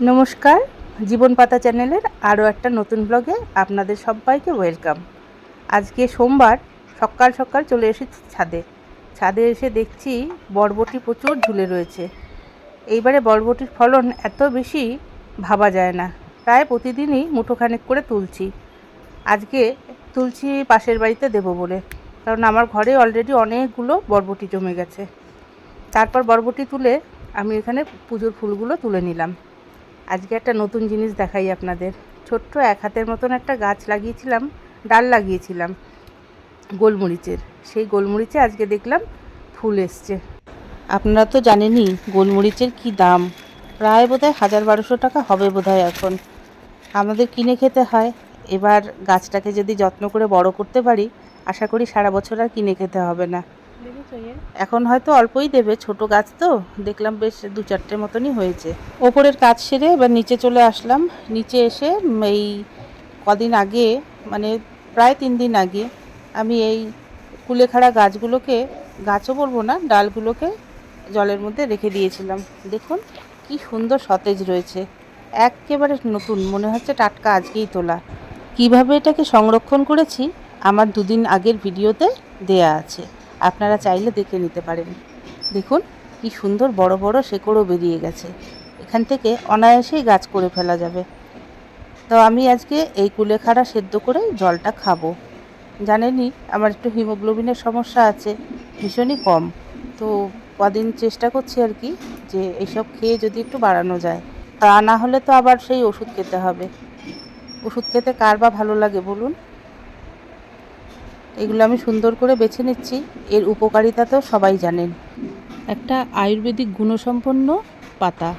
নমস্কার, জীবন পাতা চ্যানেলের আরও একটা নতুন ব্লগে আপনাদের সবাইকে ওয়েলকাম। আজকে সোমবার সকাল সকাল চলে এসেছি ছাদে। ছাদে এসে দেখছি বরবটি প্রচুর ঝুলে রয়েছে। এইবারে বরবটির ফলন এত বেশি ভাবা যায় না। প্রায় প্রতিদিনই মুঠোখানেক করে তুলছি। আজকে তুলছি পাশের বাড়িতে দেবো বলে। কারণ আমার ঘরে অলরেডি অনেকগুলো বরবটি জমে গেছে। তারপর বরবটি তুলে আমি এখানে পুজোর ফুলগুলো তুলে নিলাম। আজকে একটা নতুন জিনিস দেখাই আপনাদের। ছোট্ট এক হাতের মতন একটা গাছ লাগিয়েছিলাম, ডাল লাগিয়েছিলাম গোলমরিচের। সেই গোলমরিচে আজকে দেখলাম ফুল এসছে। আপনারা তো জানেনই গোলমরিচের কি দাম। প্রায় বোধহয় হাজার বারোশো টাকা হবে বোধহয় এখন। আমাদের কিনে খেতে হয়। এবার গাছটাকে যদি যত্ন করে বড় করতে পারি, আশা করি সারা বছর আর কিনে খেতে হবে না। এখন হয়তো অল্পই দেবে, ছোট গাছ তো। দেখলাম বেশ দু চারটে মতনই হয়েছে। ওপরের কাজ সেরে এবার নিচে চলে আসলাম। নিচে এসে এই কদিন আগে মানে প্রায় তিন দিন আগে, আমি এই কুলেখাড়া গাছগুলোকে, গাছও বলব না, ডালগুলোকে জলের মধ্যে রেখে দিয়েছিলাম। দেখুন, কি সুন্দর সতেজ রয়েছে। একেবারে নতুন, মনে হচ্ছে টাটকা আজকেই তোলা। কীভাবে এটাকে সংরক্ষণ করেছি, আমার দুদিন আগের ভিডিওতে দেয়া আছে। আপনারা চাইলে দেখে নিতে পারেন। দেখুন, কি সুন্দর বড় বড় শেকড়ও বেরিয়ে গেছে। এখান থেকে অনায়াসেই গাছ করে ফেলা যাবে। তো আমি আজকে এই কুলেখাড়া সেদ্ধ করে জলটা খাব। জানেনই, আমার একটু হিমোগ্লোবিনের সমস্যা আছে, ভীষণই কম। তো কদিন চেষ্টা করছি আর কি, যে এইসব খেয়ে যদি একটু বাড়ানো যায়। তা না হলে তো আবার সেই ওষুধ খেতে হবে। ওষুধ খেতে কার বা ভালো লাগে বলুন? এগুলো আমি সুন্দর করে বেছে নিচ্ছি। এর উপকারিতা তো সবাই জানেন। একটা আয়ুর্বেদিক গুণসম্পন্ন পাতা।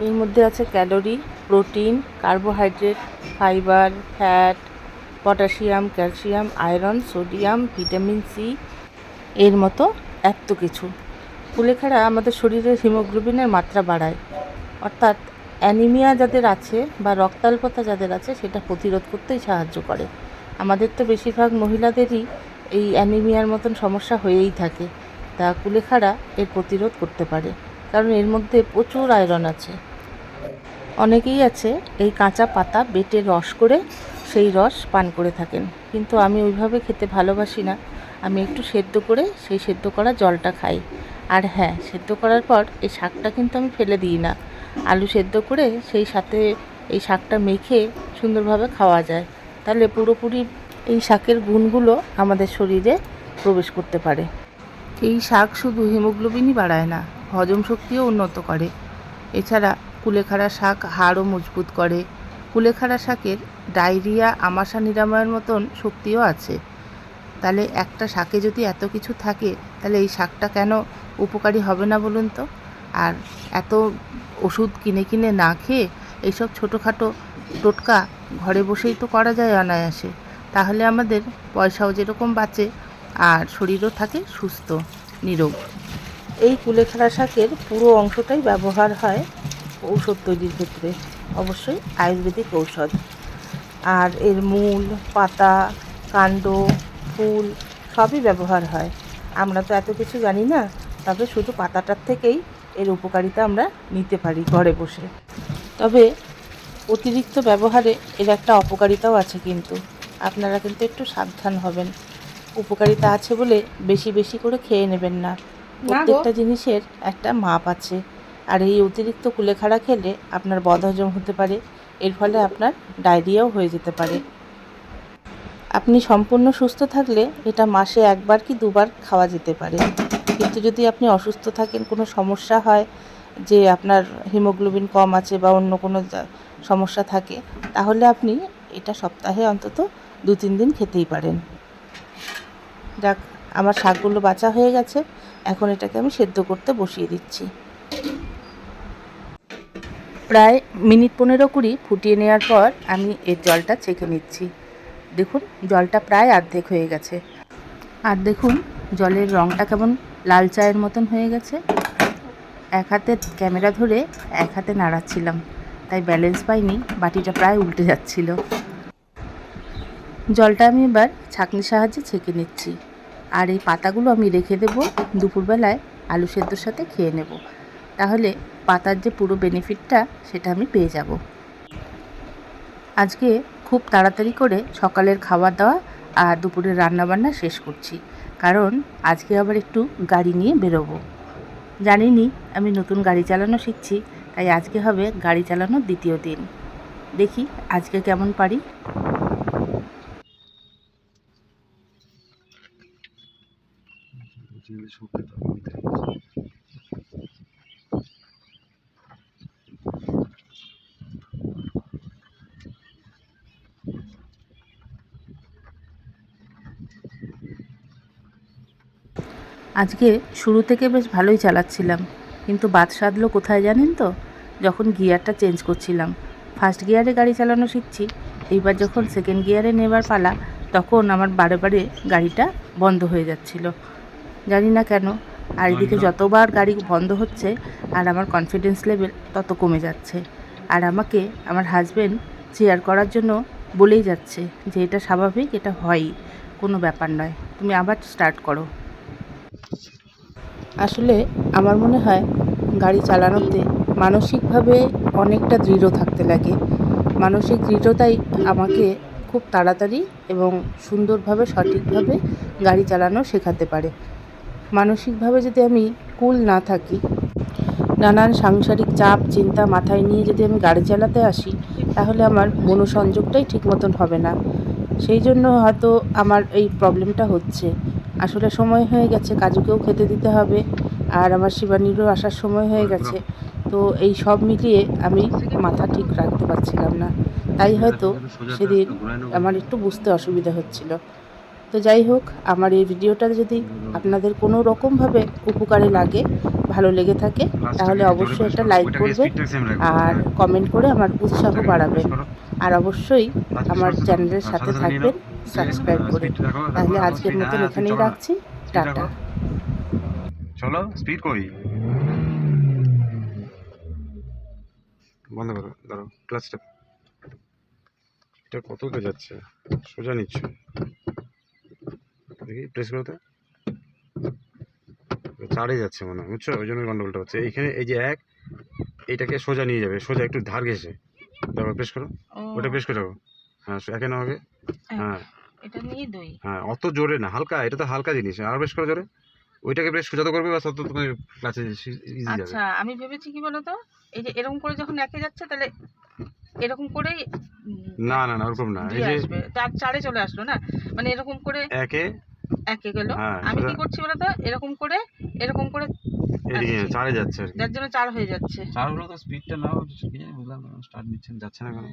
এর মধ্যে আছে calorie, protein, carbohydrate, fibre, fat, potassium, calcium, iron, sodium, vitamin C. এর মতো এত কিছু। কুলেখাড়া আমাদের শরীরের হিমোগ্লোবিনের মাত্রা বাড়ায়। অর্থাৎ অ্যানিমিয়া যাদের আছে বা রক্তাল্পতা যাদের আছে, সেটা প্রতিরোধ করতেই সাহায্য করে। আমাদের তো বেশিরভাগ মহিলাদেরই এই অ্যানিমিয়ার মতন সমস্যা হয়েই থাকে। তা কুলেখাড়া এর প্রতিরোধ করতে পারে, কারণ এর মধ্যে প্রচুর আয়রন আছে। অনেকেই আছে এই কাঁচা পাতা বেটে রস করে সেই রস পান করে থাকেন, কিন্তু আমি ওইভাবে খেতে ভালোবাসি না। আমি একটু সেদ্ধ করে সেই সেদ্ধ করা জলটা খাই। আর হ্যাঁ সেদ্ধ করার পর এই শাকটা কিন্তু আমি ফেলে দিই না। আলু সেদ্ধ করে সেই সাথে এই শাকটা মেখে সুন্দরভাবে খাওয়া যায়। তাহলে পুরোপুরি এই শাকের গুণগুলো আমাদের শরীরে প্রবেশ করতে পারে। এই শাক শুধু হিমোগ্লোবিনই বাড়ায় না, হজম শক্তিও উন্নত করে। এছাড়া কুলেখাড়া শাক হাড়ও মজবুত করে। কুলেখাড়া শাকের ডায়রিয়া, আমাশা নিরাময়ের মতন শক্তিও আছে। তাহলে একটা শাকে যদি এত কিছু থাকে, তাহলে এই শাকটা কেন উপকারী হবে না বলুন তো? আর এত ওষুধ কিনে কিনে না খেয়ে এইসব ছোটোখাটো টোটকা ঘরে বসেই তো করা যায় অনায়াসে। তাহলে আমাদের পয়সাও যেরকম বাঁচে, আর শরীরও থাকে সুস্থ, নিরোগ। এই কুলেখাড়া শাকের পুরো অংশটাই ব্যবহার হয় ঔষধ তৈরির ক্ষেত্রে, অবশ্যই আয়ুর্বেদিক ঔষধ। আর এর মূল, পাতা, কাণ্ড, ফুল সবই ব্যবহার হয়। আমরা তো এত কিছু জানি না, তবে শুধু পাতাটার থেকেই এর উপকারিতা আমরা নিতে পারি ঘরে বসে। তবে অতিরিক্ত ব্যবহারে এর একটা অপকারিতাও আছে কিন্তু। আপনারা কিন্তু একটু সাবধান হবেন। উপকারিতা আছে বলে বেশি বেশি করে খেয়ে নেবেন না। প্রত্যেকটা জিনিসের একটা মাপ আছে। আর এই অতিরিক্ত কুলেখাড়া খেলে আপনার বদহজম হতে পারে এর ফলে আপনার ডায়রিয়াও হয়ে যেতে পারে। আপনি সম্পূর্ণ সুস্থ থাকলে এটা মাসে একবার কি দুবার খাওয়া যেতে পারে। কিন্তু যদি আপনি অসুস্থ থাকেন কোনো সমস্যা হয় যে আপনার হিমোগ্লোবিন কম আছে বা অন্য কোনো সমস্যা থাকে, তাহলে আপনি এটা সপ্তাহে অন্তত দু তিন দিন খেতেই পারেন। যাক, আমার শাকগুলো বাঁচা হয়ে গেছে, এখন এটাকে আমি সেদ্ধ করতে বসিয়ে দিচ্ছি। প্রায় মিনিট পনেরো কুড়ি ফুটিয়ে নেওয়ার পর আমি এর জলটা ছেঁকে নিচ্ছি। দেখুন, জলটা প্রায় অর্ধেক হয়ে গেছে। আর দেখুন, জলের রঙটা কেমন লাল চায়ের মতন হয়ে গেছে। এক হাতে ক্যামেরা ধরে এক হাতে নাড়াচ্ছিলাম। তাই ব্যালেন্স পাইনি, বাটিটা প্রায় উল্টে যাচ্ছিল। জলটা আমি এবার ছাঁকনির সাহায্যে ছেঁকে নিচ্ছি। আর এই পাতাগুলো আমি রেখে দেবো, দুপুরবেলায় আলু সেদ্ধর সাথে খেয়ে নেব। তাহলে পাতার যে পুরো বেনিফিটটা সেটা আমি পেয়ে যাব। আজকে খুব তাড়াতাড়ি করে সকালের খাওয়া দাওয়া আর দুপুরের রান্নাবান্না শেষ করছি। কারণ আজকে আবার একটু গাড়ি নিয়ে বেরোবো। জানিনি, আমি নতুন গাড়ি চালানো শিখছি, তাই আজকে হবে গাড়ি চালানোর দ্বিতীয় দিন। দেখি আজকে কেমন পারি। আজকে শুরু থেকে বেশ ভালোই চালাচ্ছিলাম। কিন্তু বাদ সাধলো কোথায় জানেন তো? যখন গিয়ারটা চেঞ্জ করছিলাম। ফার্স্ট গিয়ারে গাড়ি চালানো শিখছি। এইবার যখন সেকেন্ড গিয়ারে নেবার পালা তখন আমার বারে বারে গাড়িটা বন্ধ হয়ে যাচ্ছিল। জানি না কেন আর এদিকে যতবার গাড়ি বন্ধ হচ্ছে আর আমার কনফিডেন্স লেভেল তত কমে যাচ্ছে। আর আমাকে আমার হাজবেন্ড চেয়ার করার জন্য বলেই যাচ্ছে যে এটা স্বাভাবিক এটা হয়ই কোনো ব্যাপার নয়। তুমি আবার স্টার্ট করো। আসলে আমার মনে হয় গাড়ি চালানোতে মানসিকভাবে অনেকটা দৃঢ় থাকতে লাগে। মানসিক দৃঢ়তাই আমাকে খুব তাড়াতাড়ি এবং সুন্দরভাবে, সঠিকভাবে গাড়ি চালানো শেখাতে পারে। মানসিকভাবে যদি আমি কুল না থাকি, নানান সাংসারিক চাপ, চিন্তা মাথায় নিয়ে যদি আমি গাড়ি চালাতে আসি, তাহলে আমার মনোসংযোগটাই ঠিক মতন হবে না। সেই জন্য হয়তো আমার এই প্রবলেমটা হচ্ছে। আসলে সময় হয়ে গেছে, কাজুকেও খেতে দিতে হবে আর আমার শিবানীরও আসার সময় হয়ে গেছে। তো এই সব মিলিয়ে আমি মাথা ঠিক রাখতে পারছিলাম না। তাই হয়তো সেদিন আমার একটু বুঝতে অসুবিধা হচ্ছিল। তো যাই হোক, আমার এই ভিডিওটা যদি আপনাদের কোনো রকমভাবে উপকারে লাগে, ভালো লেগে থাকে, তাহলে অবশ্যই একটা লাইক করবেন আর কমেন্ট করে আমার উৎসাহ বাড়াবেন। আর অবশ্যই আমার চ্যানেলের সাথে থাকবেন। সাবস্ক্রাইব করে। তাহলে আজকের মতন এখানেই রাখছি। টাটা। চলো স্পিড কই বন্ধ করো দাঁড়াও ক্লাসটা এটা কততে যাচ্ছে? সোজা নিচ্ছ। দেখি প্রেস করতে চারে যাচ্ছে মনে হয় বুঝছ? ওই জন্য গন্ডগোলটা হচ্ছে। এইখানে এই যে এক এইটাকে সোজা নিয়ে যাবে। সোজা একটু ধার ঘেসে তারপর প্রেস করো। ওটা প্রেস করে রাখো। হ্যাঁ একে না আগে। হ্যাঁ। এটা নিয়ে দই। হ্যাঁ অত জোরে না হালকা এটা তো হালকা জিনিস আর প্রেস করো জোরে। ওইটাকে প্রেস যত করবে বাস তত তোমার ক্লাসে ইজি যাবে। আচ্ছা আমি ভেবেছি কি বলতো এই যে এরকম করে যখন একে যাচ্ছে তাহলে এরকম করেই না না না ওরকম না এই যে আসবে। চার চলে আসলো না? মানে এরকম করে একে? একে গেল। হ্যাঁ, আমি কি সোজা- করছি বলতো এরকম করে এরকম করে এদিকে। চারে যাচ্ছে যার জন্য চার হয়ে যাচ্ছে। চার হলো তো স্পিডটা নাও কি জানি বুঝলাম না স্টার্ট নিচ্ছেন যাচ্ছে না কেন?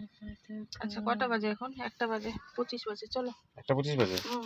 আচ্ছা কটা বাজে এখন? একটা বাজে পঁচিশ বাজে চলো। একটা পঁচিশ বাজে? হুম।